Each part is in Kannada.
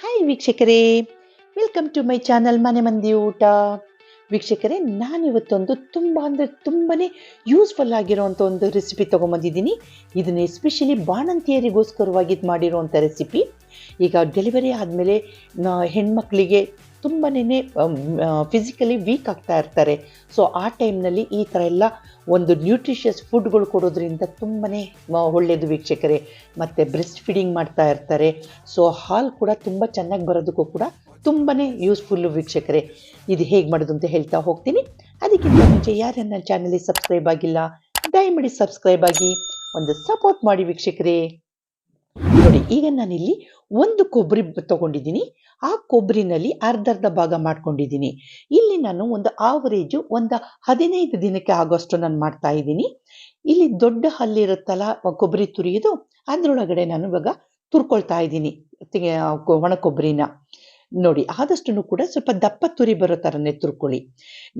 ಹಾಯ್ ವೀಕ್ಷಕರೇ. ವೆಲ್ಕಮ್ ಟು ಮೈ ಚಾನಲ್ ಮನೆ ಮಂದಿ ಊಟ. ವೀಕ್ಷಕರೇ ನಾನಿವತ್ತೊಂದು ತುಂಬ ಅಂದರೆ ತುಂಬಾ ಯೂಸ್ಫುಲ್ ಆಗಿರುವಂಥ ಒಂದು ರೆಸಿಪಿ ತೊಗೊಂಬಂದಿದ್ದೀನಿ. ಇದನ್ನು ಎಸ್ಪೆಷಲಿ ಬಾಣಂತಿಯರಿಗೋಸ್ಕರವಾಗಿ ಮಾಡಿರುವಂಥ ರೆಸಿಪಿ ಈಗ ಡೆಲಿವರಿ ಆದಮೇಲೆ ಹೆಣ್ಮಕ್ಳಿಗೆ ತುಂಬನೇ ಫಿಸಿಕಲಿ ವೀಕ್ ಆಗ್ತಾ ಇರ್ತಾರೆ. ಸೊ ಆ ಟೈಮ್ನಲ್ಲಿ ಈ ಥರ ಎಲ್ಲ ಒಂದು ನ್ಯೂಟ್ರಿಷಿಯಸ್ ಫುಡ್ಗಳು ಕೊಡೋದ್ರಿಂದ ತುಂಬನೇ ಒಳ್ಳೆಯದು ವೀಕ್ಷಕರೇ. ಮತ್ತು ಬ್ರೆಸ್ಟ್ ಫೀಡಿಂಗ್ ಮಾಡ್ತಾ ಇರ್ತಾರೆ. ಸೊ ಹಾಲು ಕೂಡ ತುಂಬ ಚೆನ್ನಾಗಿ ಬರೋದಕ್ಕೂ ಕೂಡ ತುಂಬನೇ ಯೂಸ್ಫುಲ್ಲು ವೀಕ್ಷಕರೇ. ಇದು ಹೇಗೆ ಮಾಡೋದು ಅಂತ ಹೇಳ್ತಾ ಹೋಗ್ತೀನಿ. ಅದಕ್ಕಿಂತ ಮುಂಚೆ ಯಾರು ನನ್ನ ಚಾನಲಿಗೆ ಸಬ್ಸ್ಕ್ರೈಬ್ ಆಗಿಲ್ಲ, ದಯಮಾಡಿ ಸಬ್ಸ್ಕ್ರೈಬ್ ಆಗಿ. ಒಂದು ಸಪೋರ್ಟ್ ಮಾಡಿ ವೀಕ್ಷಕರೇ. ನೋಡಿ, ಈಗ ನಾನಿಲ್ಲಿ ಒಂದು ಕೊಬ್ಬರಿ ತಗೊಂಡಿದ್ದೀನಿ. ಆ ಕೊಬ್ಬರಿನಲ್ಲಿ ಅರ್ಧ ಅರ್ಧ ಭಾಗ ಮಾಡ್ಕೊಂಡಿದ್ದೀನಿ. ಇಲ್ಲಿ ನಾನು ಒಂದು ಆವರೇಜು ಒಂದು ಹದಿನೈದು ದಿನಕ್ಕೆ ಆಗೋಷ್ಟು ನಾನು ಮಾಡ್ತಾ ಇದ್ದೀನಿ. ಇಲ್ಲಿ ದೊಡ್ಡ ಹಲ್ಲಿರುತ್ತಲ್ಲ ಕೊಬ್ಬರಿ ತುರಿಯೋದು, ಅದರೊಳಗಡೆ ನಾನು ಇವಾಗ ತುರ್ಕೊಳ್ತಾ ಇದ್ದೀನಿ ಒಣ ಕೊಬ್ಬರಿನ. ನೋಡಿ ಆದಷ್ಟು ಕೂಡ ಸ್ವಲ್ಪ ದಪ್ಪ ತುರಿ ಬರೋ ಥರನೇ ತುರ್ಕೊಳ್ಳಿ.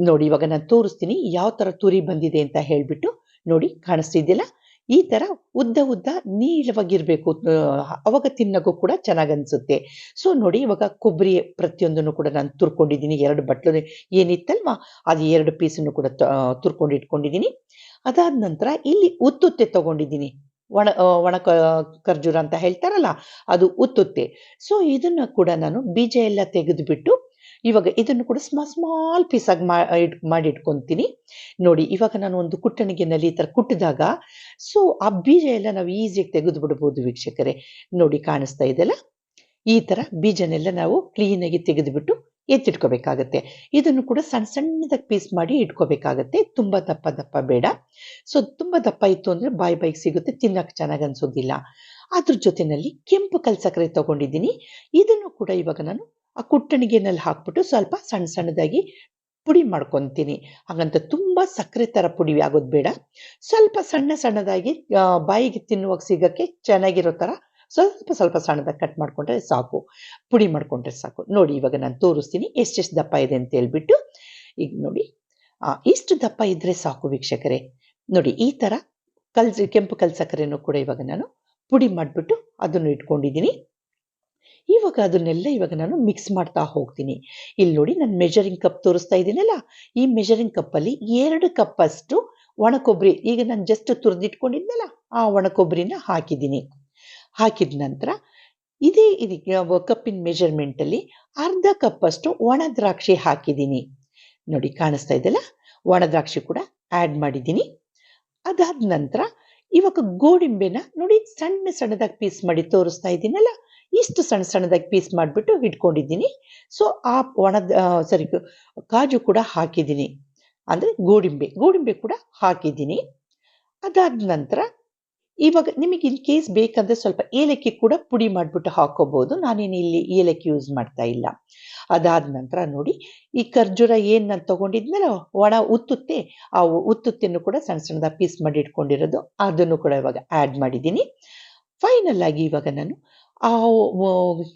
ನೋಡಿ, ಇವಾಗ ನಾನು ತೋರಿಸ್ತೀನಿ ಯಾವ ಥರ ತುರಿ ಬಂದಿದೆ ಅಂತ ಹೇಳಿಬಿಟ್ಟು ನೋಡಿ ಕಾಣಿಸ್ತಿದ್ದಿಲ್ಲ ಈ ಥರ ಉದ್ದ ಉದ್ದ ನೀಳವಾಗಿರಬೇಕು ಅವಾಗ ತಿನ್ನಗೂ ಕೂಡ ಚೆನ್ನಾಗಿ ಅನಿಸುತ್ತೆ ಸೊ ನೋಡಿ ಇವಾಗ ಕೊಬ್ಬರಿ ಪ್ರತಿಯೊಂದನ್ನು ಕೂಡ ನಾನು ತುರ್ಕೊಂಡಿದ್ದೀನಿ. ಎರಡು ಬಟ್ಲು ಏನಿತ್ತಲ್ವಾ? ಅದು ಎರಡು ಪೀಸನ್ನು ಕೂಡ ತುರ್ಕೊಂಡು ಇಟ್ಕೊಂಡಿದ್ದೀನಿ ಅದಾದ ನಂತರ ಇಲ್ಲಿ ಉತ್ತುತ್ತೆ ತಗೊಂಡಿದ್ದೀನಿ. ಒಣ ಒಣ ಖರ್ಜೂರ ಅಂತ ಹೇಳ್ತಾರಲ್ಲ, ಅದು ಉತ್ತುತ್ತೆ. ಸೊ ಇದನ್ನು ಕೂಡ ನಾನು ಬೀಜ ಎಲ್ಲ ತೆಗೆದುಬಿಟ್ಟು ಇವಾಗ ಇದನ್ನು ಕೂಡ ಸ್ಮಾಲ್ ಸ್ಮಾಲ್ ಪೀಸಾಗಿ ಮಾಡಿ ಇಟ್ಕೊತೀನಿ ನೋಡಿ, ಇವಾಗ ನಾನು ಒಂದು ಕುಟ್ಟಣಿಗೆನಲ್ಲಿ ಈ ಥರ ಕುಟ್ಟಿದಾಗ ಸೊ ಆ ಬೀಜ ಎಲ್ಲ ನಾವು ಈಸಿಯಾಗಿ ತೆಗೆದು ಬಿಡ್ಬೋದು ವೀಕ್ಷಕರೇ. ನೋಡಿ, ಕಾಣಿಸ್ತಾ ಇದೆಯಲ್ಲ ಈ ಥರ ಬೀಜನೆಲ್ಲ ನಾವು ಕ್ಲೀನಾಗಿ ತೆಗೆದುಬಿಟ್ಟು ಎತ್ತಿಟ್ಕೋಬೇಕಾಗತ್ತೆ. ಇದನ್ನು ಕೂಡ ಸಣ್ಣ ಸಣ್ಣದಾಗಿ ಪೀಸ್ ಮಾಡಿ ಇಟ್ಕೋಬೇಕಾಗತ್ತೆ. ತುಂಬ ದಪ್ಪ ದಪ್ಪ ಬೇಡ. ಸೊ ತುಂಬ ದಪ್ಪ ಇತ್ತು ಅಂದರೆ ಬಾಯಿ, ಬಾಯಿಗೆ ಸಿಗುತ್ತೆ ತಿನ್ನಕ್ಕೆ ಚೆನ್ನಾಗಿ ಅನ್ಸೋದಿಲ್ಲ. ಅದ್ರ ಜೊತೆಯಲ್ಲಿ ಕೆಂಪು ಕಲ್ಸಕ್ಕರೆ ತಗೊಂಡಿದ್ದೀನಿ. ಇದನ್ನು ಕೂಡ ಇವಾಗ ನಾನು ಆ ಕುಟ್ಟಣಿಗೆನಲ್ಲಿ ಹಾಕ್ಬಿಟ್ಟು ಸ್ವಲ್ಪ ಸಣ್ಣ ಸಣ್ಣದಾಗಿ ಪುಡಿ ಮಾಡ್ಕೊತೀನಿ. ಹಾಗಂತ ತುಂಬ ಸಕ್ಕರೆ ಥರ ಪುಡಿ ಆಗೋದು ಬೇಡ. ಸ್ವಲ್ಪ ಸಣ್ಣ ಸಣ್ಣದಾಗಿ ಬಾಯಿಗೆ ತಿನ್ನುವಾಗ ಸಿಗೋಕ್ಕೆ ಚೆನ್ನಾಗಿರೋ ಥರ ಸ್ವಲ್ಪ ಸ್ವಲ್ಪ ಸಣ್ಣದಾಗಿ ಕಟ್ ಮಾಡಿಕೊಂಡ್ರೆ ಸಾಕು. ಪುಡಿ ಮಾಡಿಕೊಂಡ್ರೆ ಸಾಕು. ನೋಡಿ ಇವಾಗ ನಾನು ತೋರಿಸ್ತೀನಿ ಎಷ್ಟೆಷ್ಟು ದಪ್ಪ ಇದೆ ಅಂತ ಹೇಳ್ಬಿಟ್ಟು. ಈಗ ನೋಡಿ ಇಷ್ಟು ದಪ್ಪ ಇದ್ದರೆ ಸಾಕು ವೀಕ್ಷಕರೇ. ನೋಡಿ ಈ ಥರ ಕಲ್ಸಿ ಕೆಂಪು ಕಲ್ಸಕ್ಕರೆನೂ ಕೂಡ ಇವಾಗ ನಾನು ಪುಡಿ ಮಾಡಿಬಿಟ್ಟು ಅದನ್ನು ಇಟ್ಕೊಂಡಿದ್ದೀನಿ. ಇವಾಗ ಅದನ್ನೆಲ್ಲ ಇವಾಗ ನಾನು ಮಿಕ್ಸ್ ಮಾಡ್ತಾ ಹೋಗ್ತೀನಿ. ಇಲ್ಲಿ ನೋಡಿ ನಾನು ಮೆಜರಿಂಗ್ ಕಪ್ ತೋರಿಸ್ತಾ ಇದ್ದೀನಲ್ಲ? ಈ ಮೆಜರಿಂಗ್ ಕಪ್ಪಲ್ಲಿ ಎರಡು ಕಪ್ಪಷ್ಟು ಒಣ ಕೊಬ್ಬರಿ ಈಗ ನಾನು ಜಸ್ಟ್ ತುರಿದಿಟ್ಕೊಂಡಿದ್ನಲ್ಲ, ಆ ಒಣ ಕೊಬ್ಬರಿನ ಹಾಕಿದ್ದೀನಿ. ಹಾಕಿದ ನಂತರ ಇದೇ ಇದಕ್ಕೆ ಕಪ್ಪಿನ ಮೆಜರ್ಮೆಂಟಲ್ಲಿ ಅರ್ಧ ಕಪ್ಪಷ್ಟು ಒಣ ದ್ರಾಕ್ಷಿ ಹಾಕಿದ್ದೀನಿ. ನೋಡಿ ಕಾಣಿಸ್ತಾ ಇದೆಯಲ್ಲ? ಒಣ ದ್ರಾಕ್ಷಿ ಕೂಡ ಆ್ಯಡ್ ಮಾಡಿದ್ದೀನಿ. ಅದಾದ ನಂತರ ಇವಾಗ ಗೋಡಿಂಬೆನ ನೋಡಿ ಸಣ್ಣ ಸಣ್ಣದಾಗಿ ಪೀಸ್ ಮಾಡಿ ತೋರಿಸ್ತಾ ಇದ್ದೀನಲ್ಲ? ಇಷ್ಟು ಸಣ್ಣ ಸಣ್ಣದಾಗಿ ಪೀಸ್ ಮಾಡಿಬಿಟ್ಟು ಇಟ್ಕೊಂಡಿದ್ದೀನಿ. ಸೊ ಆ ಒಣದ ಸರಿ ಕಾಜು ಕೂಡ ಹಾಕಿದ್ದೀನಿ. ಅಂದರೆ ಗೋಡಿಂಬೆ ಗೋಡಿಂಬೆ ಕೂಡ ಹಾಕಿದ್ದೀನಿ. ಅದಾದ ನಂತರ ಇವಾಗ ನಿಮಗೆ ಇನ್ ಕೇಸ್ ಬೇಕಂದ್ರೆ ಸ್ವಲ್ಪ ಏಲಕ್ಕಿ ಕೂಡ ಪುಡಿ ಮಾಡಿಬಿಟ್ಟು ಹಾಕೋಬಹುದು ನಾನೇನು ಇಲ್ಲಿ ಏಲಕ್ಕಿ ಯೂಸ್ ಮಾಡ್ತಾ ಇಲ್ಲ. ಅದಾದ ನಂತರ ನೋಡಿ, ಈ ಖರ್ಜೂರ ಏನು ನಾನು ತಗೊಂಡಿದ್ನಲ್ಲ, ಒಣ ಉತ್ತುತ್ತೆ, ಆ ಉತ್ತುತ್ತೆಯನ್ನು ಕೂಡ ಸಣ್ಣ ಸಣ್ಣದ ಪೀಸ್ ಮಾಡಿ ಇಟ್ಕೊಂಡಿರೋದು. ಅದನ್ನು ಕೂಡ ಇವಾಗ ಆ್ಯಡ್ ಮಾಡಿದ್ದೀನಿ. ಫೈನಲ್ ಆಗಿ ಇವಾಗ ನಾನು ಆ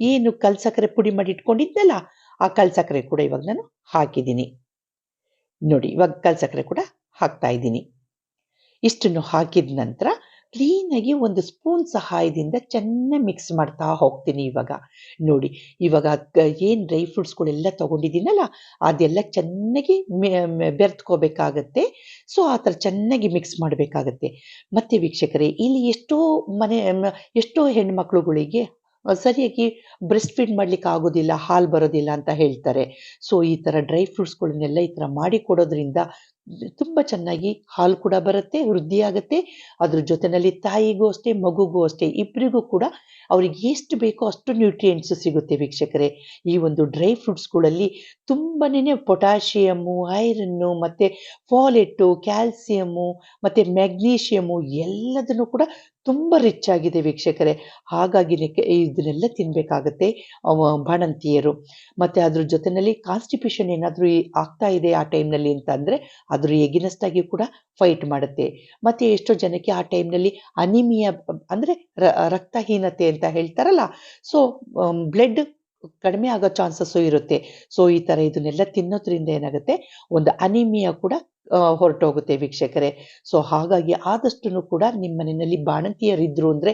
ಏನು ಕಲ್ಸಕ್ಕರೆ ಪುಡಿ ಮಾಡಿ ಇಟ್ಕೊಂಡಿದ್ನಲ್ಲ, ಆ ಕಲ್ಸಕ್ಕರೆ ಕೂಡ ಇವಾಗ ನಾನು ಹಾಕಿದ್ದೀನಿ. ನೋಡಿ, ಇವಾಗ ಕಲ್ಸಕ್ಕರೆ ಕೂಡ ಹಾಕ್ತಾ ಇದ್ದೀನಿ. ಇಷ್ಟನ್ನು ಹಾಕಿದ ನಂತರ ಕ್ಲೀನಾಗಿ ಒಂದು ಸ್ಪೂನ್ ಸಹಾಯದಿಂದ ಚೆನ್ನಾಗಿ ಮಿಕ್ಸ್ ಮಾಡ್ತಾ ಹೋಗ್ತೀನಿ ಇವಾಗ. ನೋಡಿ, ಇವಾಗ ಏನು ಡ್ರೈ ಫ್ರೂಟ್ಸ್ಗಳೆಲ್ಲ ತೊಗೊಂಡಿದ್ದೀನಲ್ಲ, ಅದೆಲ್ಲ ಚೆನ್ನಾಗಿ ಬೆರೆತ್ಕೋಬೇಕಾಗತ್ತೆ. ಸೊ ಆ ಥರ ಚೆನ್ನಾಗಿ ಮಿಕ್ಸ್ ಮಾಡಬೇಕಾಗತ್ತೆ. ಮತ್ತೆ ವೀಕ್ಷಕರೇ, ಇಲ್ಲಿ ಎಷ್ಟೋ ಮನೆ ಎಷ್ಟೋ ಹೆಣ್ಮಕ್ಳುಗಳಿಗೆ ಸರಿಯಾಗಿ ಬ್ರೆಸ್ಟ್ ಫೀಡ್ ಮಾಡ್ಲಿಕ್ಕೆ ಆಗೋದಿಲ್ಲ, ಹಾಲು ಬರೋದಿಲ್ಲ ಅಂತ ಹೇಳ್ತಾರೆ. ಸೊ ಈ ಥರ ಡ್ರೈ ಫ್ರೂಟ್ಸ್ಗಳನ್ನೆಲ್ಲ ಈ ಥರ ಮಾಡಿ ಕೊಡೋದ್ರಿಂದ ತುಂಬ ಚೆನ್ನಾಗಿ ಹಾಲು ಕೂಡ ಬರುತ್ತೆ ವೃದ್ಧಿ ಆಗುತ್ತೆ ಅದ್ರ ಜೊತೆನಲ್ಲಿ ತಾಯಿಗೂ ಅಷ್ಟೇ, ಮಗುಗೂ ಅಷ್ಟೇ ಇಬ್ಬರಿಗೂ ಕೂಡ ಅವ್ರಿಗೆ ಎಷ್ಟು ಬೇಕೋ ಅಷ್ಟು ನ್ಯೂಟ್ರಿಯೆಂಟ್ಸ್ ಸಿಗುತ್ತೆ ವೀಕ್ಷಕರೇ. ಈ ಒಂದು ಡ್ರೈ ಫ್ರೂಟ್ಸ್ಗಳಲ್ಲಿ ತುಂಬನೇ ಪೊಟ್ಯಾಷಿಯಮ್ಮು ಐರನ್ನು ಮತ್ತು ಫಾಲೆಟ್ಟು ಕ್ಯಾಲ್ಸಿಯಮ್ಮು ಮತ್ತು ಮ್ಯಾಗ್ನೀಷಿಯಮು ಎಲ್ಲದನ್ನು ಕೂಡ ತುಂಬ ರಿಚ್ ಆಗಿದೆ ವೀಕ್ಷಕರೇ. ಹಾಗಾಗಿ ಇದನ್ನೆಲ್ಲ ತಿನ್ನಬೇಕಾಗತ್ತೆ ಬಾಣಂತಿಯರು. ಮತ್ತು ಅದ್ರ ಜೊತೆಯಲ್ಲಿ ಕಾನ್ಸ್ಟಿಪ್ಯೂಷನ್ ಏನಾದರೂ ಆಗ್ತಾ ಇದೆ ಆ ಟೈಮ್ನಲ್ಲಿ ಅಂತ ಅಂದರೆ ಅದ್ರ ಎಗಿನಸ್ಟ್ ಆಗಿ ಕೂಡ ಫೈಟ್ ಮಾಡುತ್ತೆ. ಮತ್ತೆ ಎಷ್ಟೋ ಜನಕ್ಕೆ ಆ ಟೈಮ್ನಲ್ಲಿ ಅನಿಮಿಯಾ ಅಂದ್ರೆ ರಕ್ತಹೀನತೆ ಅಂತ ಹೇಳ್ತಾರಲ್ಲ ಸೊ ಬ್ಲಡ್ ಕಡಿಮೆ ಆಗೋ ಚಾನ್ಸಸ್ಸು ಇರುತ್ತೆ. ಸೊ ಈ ಥರ ಇದನ್ನೆಲ್ಲ ತಿನ್ನೋದ್ರಿಂದ ಏನಾಗುತ್ತೆ? ಒಂದು ಅನಿಮಿಯಾ ಕೂಡ ಹೊರಟೋಗುತ್ತೆ ವೀಕ್ಷಕರೇ. ಸೊ ಹಾಗಾಗಿ ಆದಷ್ಟು ಕೂಡ ನಿಮ್ಮ ಮನೆಯಲ್ಲಿ ಬಾಣಂತಿಯರಿದ್ರು ಅಂದರೆ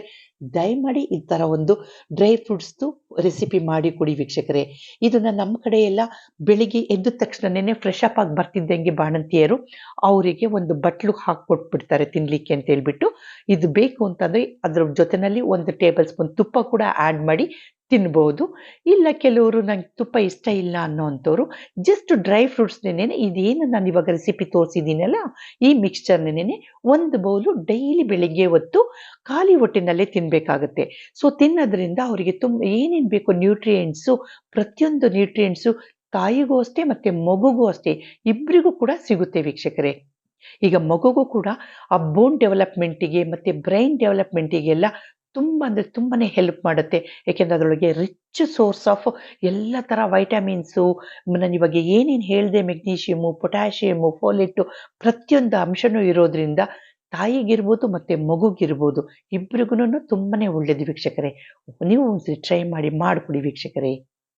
ದಯಮಾಡಿ ಈ ಥರ ಒಂದು ಡ್ರೈ ಫ್ರೂಟ್ಸ್ದು ರೆಸಿಪಿ ಮಾಡಿ ಕೊಡಿ ವೀಕ್ಷಕರೇ. ಇದನ್ನ ನಮ್ಮ ಕಡೆ ಎಲ್ಲ ಬೆಳಿಗ್ಗೆ ಎದ್ದ ತಕ್ಷಣನೇ ಫ್ರೆಶ್ ಅಪ್ ಆಗಿ ಬರ್ತಿದ್ದಂಗೆ ಬಾಣಂತಿಯರು ಅವರಿಗೆ ಒಂದು ಬಟ್ಲು ಹಾಕ್ಕೊಟ್ಬಿಡ್ತಾರೆ ತಿನ್ನಲಿಕ್ಕೆ ಅಂತ ಹೇಳ್ಬಿಟ್ಟು. ಇದು ಬೇಕು ಅಂತಂದ್ರೆ ಅದ್ರ ಜೊತೆಯಲ್ಲಿ ಒಂದು ಟೇಬಲ್ ಸ್ಪೂನ್ ತುಪ್ಪ ಕೂಡ ಆ್ಯಡ್ ಮಾಡಿ ತಿನ್ಬೋದು ಇಲ್ಲ ಕೆಲವರು ನಂಗೆ ತುಪ್ಪ ಇಷ್ಟ ಇಲ್ಲ ಅನ್ನೋವಂಥವ್ರು ಜಸ್ಟ್ ಡ್ರೈ ಫ್ರೂಟ್ಸ್ನೇನೆ ಇದೇನು ನಾನು ಇವಾಗ ರೆಸಿಪಿ ತೋರಿಸಿದ್ದೀನಲ್ಲ ಈ ಮಿಕ್ಸ್ಚರ್ನೇನೆ ಒಂದು ಬೌಲು ಡೈಲಿ ಬೆಳಿಗ್ಗೆ ಹೊತ್ತು ಖಾಲಿ ಹೊಟ್ಟೆನಲ್ಲೇ ತಿನ್ನಬೇಕಾಗತ್ತೆ ಸೊ ತಿನ್ನೋದ್ರಿಂದ ಅವರಿಗೆ ತುಂಬ ಏನೇನು ಬೇಕು ನ್ಯೂಟ್ರಿಯೆಂಟ್ಸು ಪ್ರತಿಯೊಂದು ನ್ಯೂಟ್ರಿಯೆಂಟ್ಸು ತಾಯಿಗೂ ಅಷ್ಟೇ ಮತ್ತು ಮಗುಗೂ ಅಷ್ಟೇ ಇಬ್ಬರಿಗೂ ಕೂಡ ಸಿಗುತ್ತೆ ವೀಕ್ಷಕರೇ. ಈಗ ಮಗುಗೂ ಕೂಡ ಆ ಬೋನ್ ಡೆವಲಪ್ಮೆಂಟಿಗೆ ಮತ್ತು ಬ್ರೈನ್ ಡೆವಲಪ್ಮೆಂಟಿಗೆಲ್ಲ ತುಂಬ ಅಂದರೆ ತುಂಬಾ ಹೆಲ್ಪ್ ಮಾಡುತ್ತೆ. ಏಕೆಂದರೆ ಅದರೊಳಗೆ ರಿಚ್ ಸೋರ್ಸ್ ಆಫ್ ಎಲ್ಲ ಥರ ವೈಟಮಿನ್ಸು ನಾನು ಇವಾಗ ಏನೇನು ಹೇಳಿದೆ ಮೆಗ್ನೀಷಿಯಮು ಪೊಟ್ಯಾಷಿಯಮು ಫೋಲೆಟ್ಟು ಪ್ರತಿಯೊಂದು ಅಂಶನೂ ಇರೋದ್ರಿಂದ ತಾಯಿಗಿರ್ಬೋದು ಮತ್ತು ಮಗುಗಿರ್ಬೋದು ಇಬ್ರಿಗೂ ತುಂಬಾ ಒಳ್ಳೆಯದು ವೀಕ್ಷಕರೇ. ನೀವು ಒಂದ್ಸರಿ ಟ್ರೈ ಮಾಡಿ ಮಾಡಿಕೊಡಿ ವೀಕ್ಷಕರೇ.